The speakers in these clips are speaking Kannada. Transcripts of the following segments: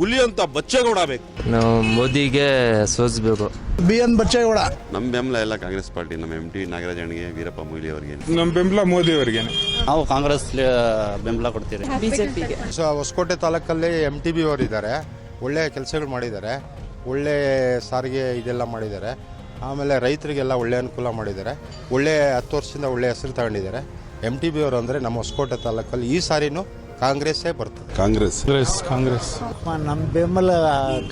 ಹುಲಿ ಅಂತ ಬಚ್ಚೇಗೌಡ ಬೇಕು. ನಾವು ಮೋದಿಗೆ ಸೋಸ್ಬೇಕು. B N Bachegowda. ನಮ್ಮ ಬೆಂಬಲ ಎಲ್ಲ ಕಾಂಗ್ರೆಸ್ ಪಾರ್ಟಿ ನಮ್ಮ ಎಂ ಟಿ ನಾಗರಾಜಣ್ಗೆ ವೀರಪ್ಪ ಮೊಯ್ಲಿ ಅವರಿಗೆ. ನಮ್ಮ ಬೆಂಬಲ ಮೋದಿ ಅವರಿಗೆ. ನಾವು ಕಾಂಗ್ರೆಸ್ ಬೆಂಬಲ ಕೊಡ್ತೀರಿ. ಬಿಜೆಪಿಗೆ. ಸೊ ಹೊಸಕೋಟೆ ತಾಲೂಕಲ್ಲಿ ಎಂ ಟಿ ಬಿ ಅವರಿದ್ದಾರೆ. ಒಳ್ಳೆ ಕೆಲಸಗಳು ಮಾಡಿದ್ದಾರೆ. ಒಳ್ಳೆ ಸಾರಿಗೆ ಇದೆಲ್ಲ ಮಾಡಿದ್ದಾರೆ. ಆಮೇಲೆ ರೈತರಿಗೆಲ್ಲ ಒಳ್ಳೆ ಅನುಕೂಲ ಮಾಡಿದ್ದಾರೆ. ಒಳ್ಳೆ ಹತ್ತು ವರ್ಷದಿಂದ ಒಳ್ಳೆ ಹೆಸರು ತಗೊಂಡಿದ್ದಾರೆ. ಎಂ ಟಿ ಬಿ ಅವರು ಅಂದರೆ ನಮ್ಮ ಹೊಸಕೋಟೆ ತಾಲೂಕಲ್ಲಿ ಈ ಸಾರಿನೂ ಕಾಂಗ್ರೆಸ್ಸೇ ಬರ್ತದೆ. ಕಾಂಗ್ರೆಸ್. ಕಾಂಗ್ರೆಸ್ ಕಾಂಗ್ರೆಸ್. ನಮ್ಮ ಬೆಂಬಲ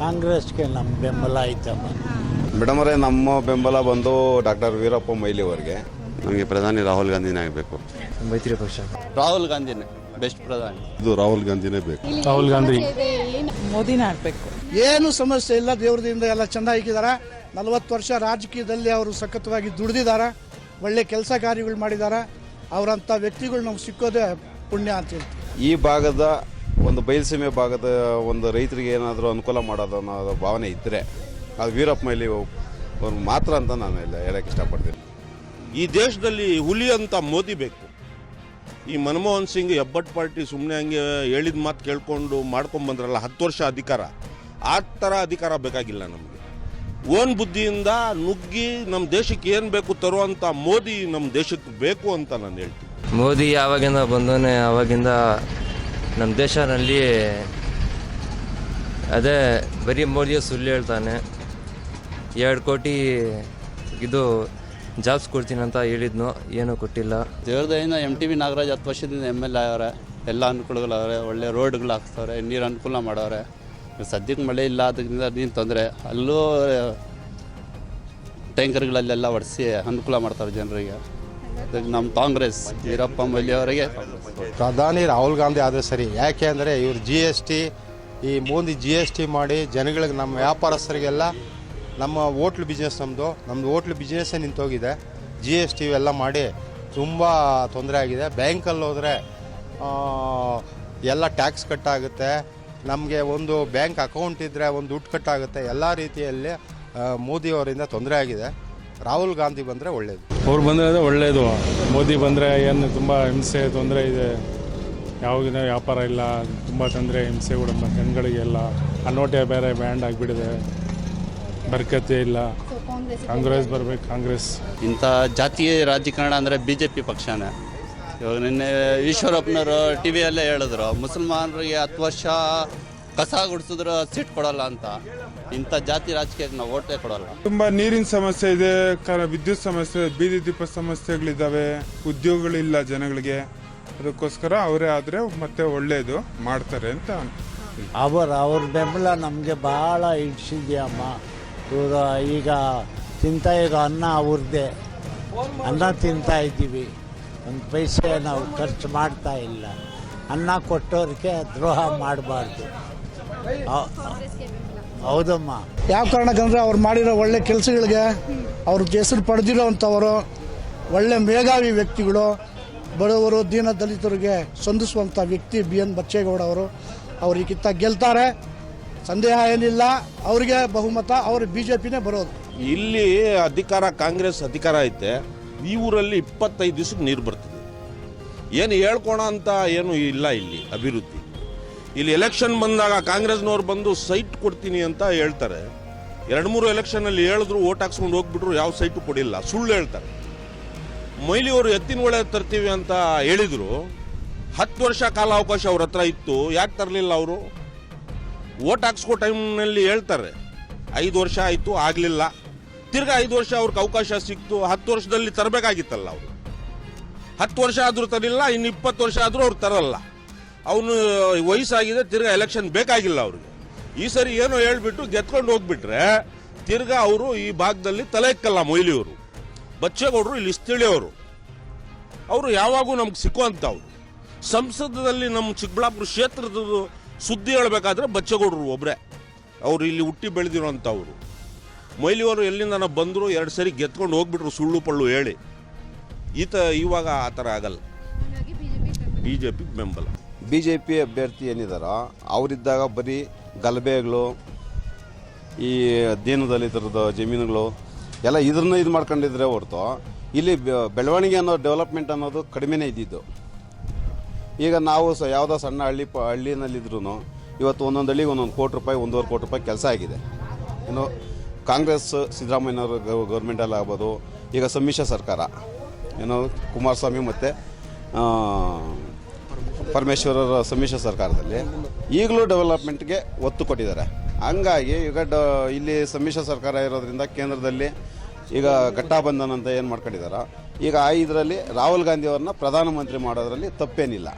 ಕಾಂಗ್ರೆಸ್ಗೆ ನಮ್ಮ ಬೆಂಬಲ ಐತಮ್ಮ ಅವರೇ ನಮ್ಮ ಬೆಂಬಲ ಬಂದು ಡಾಕ್ಟರ್ ವೀರಪ್ಪ ಮೊಯ್ಲಿ ಅವರಿಗೆ. ನಮಗೆ ಪ್ರಧಾನಿ ರಾಹುಲ್ ಗಾಂಧಿನೇ ಆಗಬೇಕು. ಮೈತ್ರಿ ಪಕ್ಷ. ರಾಹುಲ್ ಗಾಂಧಿನೇ ಬೆಸ್ಟ್ ಪ್ರಧಾನಿ. ಇದು ರಾಹುಲ್ ಗಾಂಧಿನೇ ಬೇಕು. ರಾಹುಲ್ ಗಾಂಧಿ. ಮೋದಿನೇ ಆಗ್ಬೇಕು. ಏನು ಸಮಸ್ಯೆ ಇಲ್ಲ ದೇವ್ರದಿಂದ ಎಲ್ಲ ಚಂದ ಹಾಕಿದಾರ. ನಲವತ್ತು ವರ್ಷ ರಾಜಕೀಯದಲ್ಲಿ ಅವರು ಸಖತ್ತವಾಗಿ ದುಡಿದಿದ್ದಾರೆ. ಒಳ್ಳೆ ಕೆಲಸ ಕಾರ್ಯಗಳು ಮಾಡಿದ್ದಾರೆ. ಅವರಂಥ ವ್ಯಕ್ತಿಗಳು ನಮ್ಗೆ ಸಿಕ್ಕೋದೇ ಪುಣ್ಯ ಅಂತ ಹೇಳ್ತೀವಿ ಈ ಭಾಗದ ಒಂದು ಬಯಲುಸೀಮೆ ಭಾಗದ ಒಂದು ರೈತರಿಗೆ ಏನಾದರೂ ಅನುಕೂಲ ಮಾಡೋದು ಅನ್ನೋ ಭಾವನೆ ಇದ್ದರೆ ಅದು ವೀರಪ್ಪ ಮೈಲಿ ಅವ್ರು ಮಾತ್ರ ಅಂತ ನಾನು ಇಲ್ಲ ಹೇಳಕ್ಕೆ ಇಷ್ಟಪಡ್ತೀನಿ. ಈ ದೇಶದಲ್ಲಿ ಹುಲಿ ಅಂತ ಮೋದಿ ಬೇಕು. ಈ ಮನಮೋಹನ್ ಸಿಂಗ್ ಹೆಬ್ಬಟ್ ಪಾರ್ಟಿ ಸುಮ್ಮನೆ ಹಂಗೆ ಹೇಳಿದ ಮಾತು ಕೇಳ್ಕೊಂಡು ಮಾಡ್ಕೊಂಬಂದ್ರಲ್ಲ ಹತ್ತು ವರ್ಷ ಅಧಿಕಾರ. ಆ ಥರ ಅಧಿಕಾರ ಬೇಕಾಗಿಲ್ಲ ನಮಗೆ. ಓನ್ ಬುದ್ಧಿಯಿಂದ ನುಗ್ಗಿ ನಮ್ಮ ದೇಶಕ್ಕೆ ಏನು ಬೇಕು ತರುವಂಥ ಮೋದಿ ನಮ್ಮ ದೇಶಕ್ಕೆ ಬೇಕು ಅಂತ ನಾನು ಹೇಳ್ತೀನಿ. ಮೋದಿ ಯಾವಾಗಿಂದ ಬಂದವನೇ ಆವಾಗಿಂದ ನಮ್ಮ ದೇಶನಲ್ಲಿ ಅದೇ ಬರೀ ಮೋದಿಯ ಸುಳ್ಳು ಹೇಳ್ತಾನೆ. ಎರಡು ಕೋಟಿ ಇದು ಜಾಬ್ಸ್ ಕೊಡ್ತೀನಿ ಅಂತ ಹೇಳಿದ್ನು ಏನೂ ಕೊಟ್ಟಿಲ್ಲ. ದೇವ್ರದಿಂದ ಎಂ ಟಿ ವಿ ನಾಗರಾಜ್ ಹತ್ತು ವರ್ಷದಿಂದ ಎಂ ಎಲ್ ಎ ಎಲ್ಲ ಅನುಕೂಲಗಳವ್ರೆ ಒಳ್ಳೆ ರೋಡ್ಗಳು ಹಾಕ್ತವ್ರೆ ನೀರು ಅನುಕೂಲ ಮಾಡವ್ರೆ. ಸದ್ಯಕ್ಕೆ ಮಳೆ ಇಲ್ಲ, ಅದರಿಂದ ನೀನು ತೊಂದರೆ. ಅಲ್ಲೂ ಟ್ಯಾಂಕರ್ಗಳಲ್ಲೆಲ್ಲ ಒಡಿಸಿ ಅನುಕೂಲ ಮಾಡ್ತಾರೆ ಜನರಿಗೆ. ನಮ್ಮ ಕಾಂಗ್ರೆಸ್ ವೀರಪ್ಪ ಮೊಯ್ಲಿ ಅವರಿಗೆ. ಪ್ರಧಾನಿ ರಾಹುಲ್ ಗಾಂಧಿ ಆದರೆ ಸರಿ. ಯಾಕೆ ಅಂದರೆ ಇವರು ಜಿ ಎಸ್ ಟಿ ಈ ಮೋದಿ ಜಿ ಎಸ್ ಟಿ ಮಾಡಿ ಜನಗಳಿಗೆ ನಮ್ಮ ವ್ಯಾಪಾರಸ್ಥರಿಗೆಲ್ಲ ನಮ್ಮ ಹೋಟ್ಲ್ ಬಿಸ್ನೆಸ್ ನಮ್ಮದು ನಮ್ಮದು ಹೋಟ್ಲ್ ಬಿಸ್ನೆಸ್ಸೇ ನಿಂತೋಗಿದೆ. ಜಿ ಎಸ್ ಟಿ ಇವೆಲ್ಲ ಮಾಡಿ ತುಂಬ ತೊಂದರೆ ಆಗಿದೆ. ಬ್ಯಾಂಕಲ್ಲಿ ಹೋದರೆ ಎಲ್ಲ ಟ್ಯಾಕ್ಸ್ ಕಟ್ಟಾಗುತ್ತೆ. ನಮಗೆ ಒಂದು ಬ್ಯಾಂಕ್ ಅಕೌಂಟ್ ಇದ್ದರೆ ಒಂದು ದುಡ್ಡು ಕಟ್ಟಾಗುತ್ತೆ. ಎಲ್ಲ ರೀತಿಯಲ್ಲಿ ಮೋದಿಯವರಿಂದ ತೊಂದರೆ ಆಗಿದೆ. ರಾಹುಲ್ ಗಾಂಧಿ ಬಂದರೆ ಒಳ್ಳೆಯದು ಅವ್ರು ಬಂದರೆ ಒಳ್ಳೆಯದು ಮೋದಿ ಬಂದರೆ ಏನು ತುಂಬ ಹಿಂಸೆ ತೊಂದರೆ ಇದೆ. ಯಾವಾಗಿನ ವ್ಯಾಪಾರ ಇಲ್ಲ ತುಂಬ ತೊಂದರೆ ಹಿಂಸೆ ಕೂಡ ಜನಗಳಿಗೆಲ್ಲ ಅನ್ನೋಟೆ ನೋಟೆ ಬೇರೆ ಬ್ಯಾಂಡ್ ಆಗಿಬಿಟ್ಟಿದೆ. ಬರ್ಕತೆ ಇಲ್ಲ. ಕಾಂಗ್ರೆಸ್ ಬರಬೇಕು ಕಾಂಗ್ರೆಸ್. ಇಂಥ ಜಾತಿಯ ರಾಜಕಾರಣ ಅಂದರೆ ಬಿ ಜೆ ಪಿ ಪಕ್ಷನೇ. ಇವಾಗ ನಿನ್ನೆ ಈಶ್ವರಪ್ಪನವರು ಟಿ ವಿಯಲ್ಲೇ ಹೇಳಿದ್ರು ಮುಸಲ್ಮಾನರಿಗೆ ಹತ್ತು ವರ್ಷ ಕಸ ಗುಡಿಸಿದ್ರು ಸೀಟ್ ಕೊಡಲ್ಲ ಅಂತ. ಇಂಥ ಜಾತಿ ರಾಜಕೀಯಕ್ಕೆ ನಾವು ಓಟೇ ಕೊಡಲ್ಲ. ತುಂಬಾ ನೀರಿನ ಸಮಸ್ಯೆ ಇದೆ ವಿದ್ಯುತ್ ಸಮಸ್ಯೆ ಬೀದಿ ದೀಪ ಸಮಸ್ಯೆಗಳಿದ್ದಾವೆ ಉದ್ಯೋಗಗಳಿಲ್ಲ ಜನಗಳಿಗೆ. ಅದಕ್ಕೋಸ್ಕರ ಅವರೇ ಆದರೆ ಮತ್ತೆ ಒಳ್ಳೆಯದು ಮಾಡ್ತಾರೆ ಅಂತ ಅವರ ಅವ್ರ ಬೆಂಬಲ ನಮಗೆ ಭಾಳ ಇಡ್ಸಿದ್ಯಮ್ಮ ಇವರು ಈಗ ತಿಂತ ಈಗ ಅನ್ನ ಅವ್ರದ್ದೇ ಅನ್ನ ತಿಂತಾ ಇದ್ದೀವಿ. ಒಂದು ಪೈಸೆ ನಾವು ಖರ್ಚು ಮಾಡ್ತಾ ಇಲ್ಲ. ಅನ್ನ ಕೊಟ್ಟೋರಿಗೆ ದ್ರೋಹ ಮಾಡಬಾರ್ದು. ಹೌದಮ್ಮ. ಯಾವ ಕಾರಣಕ್ಕಂದ್ರೆ ಅವ್ರು ಮಾಡಿರೋ ಒಳ್ಳೆ ಕೆಲಸಗಳಿಗೆ ಅವ್ರ ಹೆಸರು ಪಡೆದಿರೋ ಅಂಥವರು ಒಳ್ಳೆ ಮೇಧಾವಿ ವ್ಯಕ್ತಿಗಳು ಬಡವರು ದೀನ ದಲಿತರಿಗೆ ಸಂಧಿಸುವಂಥ ವ್ಯಕ್ತಿ ಬಿ ಎನ್ ಬಚ್ಚೇಗೌಡ ಅವರು ಅವ್ರಿಗಿಂತ ಗೆಲ್ತಾರೆ. ಸಂದೇಹ ಏನಿಲ್ಲ ಅವರಿಗೆ ಬಹುಮತ ಅವರು ಬಿ ಜೆ ಪಿನೇ ಬರೋದು. ಇಲ್ಲಿ ಅಧಿಕಾರ ಕಾಂಗ್ರೆಸ್ ಅಧಿಕಾರ ಐತೆ ಈ ಊರಲ್ಲಿ ಇಪ್ಪತ್ತೈದು ದಿವಸಕ್ಕೆ ನೀರು ಬರ್ತದೆ. ಏನು ಹೇಳ್ಕೋಣ ಅಂತ ಏನು ಇಲ್ಲ ಇಲ್ಲಿ ಅಭಿವೃದ್ಧಿ. ಇಲ್ಲಿ ಎಲೆಕ್ಷನ್ ಬಂದಾಗ ಕಾಂಗ್ರೆಸ್ನವ್ರು ಬಂದು ಸೈಟ್ ಕೊಡ್ತೀನಿ ಅಂತ ಹೇಳ್ತಾರೆ. ಎರಡು ಮೂರು ಎಲೆಕ್ಷನಲ್ಲಿ ಹೇಳಿದ್ರು ಓಟ್ ಹಾಕ್ಸ್ಕೊಂಡು ಹೋಗ್ಬಿಟ್ರು, ಯಾವ ಸೈಟು ಕೊಡಿಲ್ಲ. ಸುಳ್ಳು ಹೇಳ್ತಾರೆ. ಮೈಲಿಯವರು ಎತ್ತಿನ ಒಳೆ ತರ್ತೀವಿ ಅಂತ ಹೇಳಿದ್ರು. ಹತ್ತು ವರ್ಷ ಕಾಲಾವಕಾಶ ಅವ್ರ ಹತ್ರ ಇತ್ತು, ಯಾಕೆ ತರಲಿಲ್ಲ ಅವರು? ಓಟ್ ಹಾಕ್ಸ್ಕೋ ಟೈಮ್ನಲ್ಲಿ ಹೇಳ್ತಾರೆ. ಐದು ವರ್ಷ ಆಯಿತು, ಆಗಲಿಲ್ಲ. ತಿರ್ಗಾ ಐದು ವರ್ಷ ಅವ್ರಿಗೆ ಅವಕಾಶ ಸಿಕ್ತು, ಹತ್ತು ವರ್ಷದಲ್ಲಿ ತರಬೇಕಾಗಿತ್ತಲ್ಲ ಅವರು. ಹತ್ತು ವರ್ಷ ಆದರೂ ತರಲಿಲ್ಲ, ಇನ್ನು ಇಪ್ಪತ್ತು ವರ್ಷ ಆದರೂ ಅವ್ರು ತರಲ್ಲ. ಅವನು ವಯಸ್ಸಾಗಿದೆ ತಿರ್ಗಾ ಎಲೆಕ್ಷನ್ ಬೇಕಾಗಿಲ್ಲ ಅವ್ರಿಗೆ. ಈ ಸರಿ ಏನೋ ಹೇಳ್ಬಿಟ್ಟು ಗೆದ್ಕೊಂಡು ಹೋಗ್ಬಿಟ್ರೆ ತಿರ್ಗಾ ಅವರು ಈ ಭಾಗದಲ್ಲಿ ತಲೆ ಎಕ್ಕಲ್ಲ ಮೊಯ್ಲಿಯವರು. ಬಚ್ಚೇಗೌಡರು ಇಲ್ಲಿ ಸ್ಥಳೀಯವರು. ಅವರು ಯಾವಾಗೂ ನಮ್ಗೆ ಸಿಕ್ಕುವಂಥವ್ರು ಸಂಸದದಲ್ಲಿ ನಮ್ಮ ಚಿಕ್ಕಬಳ್ಳಾಪುರ ಕ್ಷೇತ್ರದ ಸುದ್ದಿ ಹೇಳಬೇಕಾದ್ರೆ ಬಚ್ಚೇಗೌಡರು ಒಬ್ಬರೇ ಅವರು ಇಲ್ಲಿ ಹುಟ್ಟಿ ಬೆಳೆದಿರೋಂಥವ್ರು ಮೊಯ್ಲಿಯವರು ಎಲ್ಲಿಂದ ಬಂದರು ಎರಡು ಸರಿ ಗೆದ್ಕೊಂಡು ಹೋಗ್ಬಿಟ್ರು ಸುಳ್ಳು ಪಳ್ಳು ಹೇಳಿ. ಈತ ಇವಾಗ ಆ ಥರ ಆಗಲ್ಲ. ಬಿ ಜೆ ಪಿ ಬೆಂಬಲ. ಬಿ ಜೆ ಪಿ ಅಭ್ಯರ್ಥಿ ಏನಿದಾರೋ, ಅವರಿದ್ದಾಗ ಬರೀ ಗಲಭೆಗಳು, ಈ ದೀನದಲಿತರದ ಜಮೀನುಗಳು, ಎಲ್ಲ ಇದ್ರನ್ನ ಇದು ಮಾಡ್ಕೊಂಡಿದ್ರೆ ಹೊರತು ಇಲ್ಲಿ ಬೆಳವಣಿಗೆ ಅನ್ನೋ ಡೆವಲಪ್ಮೆಂಟ್ ಅನ್ನೋದು ಕಡಿಮೆನೇ ಇದ್ದಿದ್ದು. ಈಗ ನಾವು ಸ, ಯಾವುದೋ ಸಣ್ಣ ಹಳ್ಳಿ ಪ ಹಳ್ಳಿನಲ್ಲಿದ್ರು ಇವತ್ತು ಒಂದೊಂದು ಹಳ್ಳಿಗೆ ಒಂದೊಂದು ಕೋಟಿ ರೂಪಾಯಿ, ಒಂದೂವರೆ ಕೋಟಿ ರೂಪಾಯಿ ಕೆಲಸ ಆಗಿದೆ. ಇನ್ನು ಕಾಂಗ್ರೆಸ್, ಸಿದ್ದರಾಮಯ್ಯನವರು ಗೌರ್ಮೆಂಟಲ್ಲಿ ಆಗ್ಬೋದು, ಈಗ ಸಮ್ಮಿಶ್ರ ಸರ್ಕಾರ, ಏನೋ ಕುಮಾರಸ್ವಾಮಿ ಮತ್ತು ಪರಮೇಶ್ವರರ ಸಮ್ಮಿಶ್ರ ಸರ್ಕಾರದಲ್ಲಿ ಈಗಲೂ ಡೆವಲಪ್ಮೆಂಟ್ಗೆ ಒತ್ತು ಕೊಟ್ಟಿದ್ದಾರೆ. ಹಂಗಾಗಿ ಈಗ ಇಲ್ಲಿ ಸಮ್ಮಿಶ್ರ ಸರ್ಕಾರ ಇರೋದ್ರಿಂದ ಕೇಂದ್ರದಲ್ಲಿ ಈಗ ಘಟ್ಟಾಬಂಧನ್ ಅಂತ ಏನು ಮಾಡ್ಕೊಂಡಿದ್ದಾರೆ, ಈಗ ಇದರಲ್ಲಿ ರಾಹುಲ್ ಗಾಂಧಿಯವ್ರನ್ನ ಪ್ರಧಾನಮಂತ್ರಿ ಮಾಡೋದ್ರಲ್ಲಿ ತಪ್ಪೇನಿಲ್ಲ.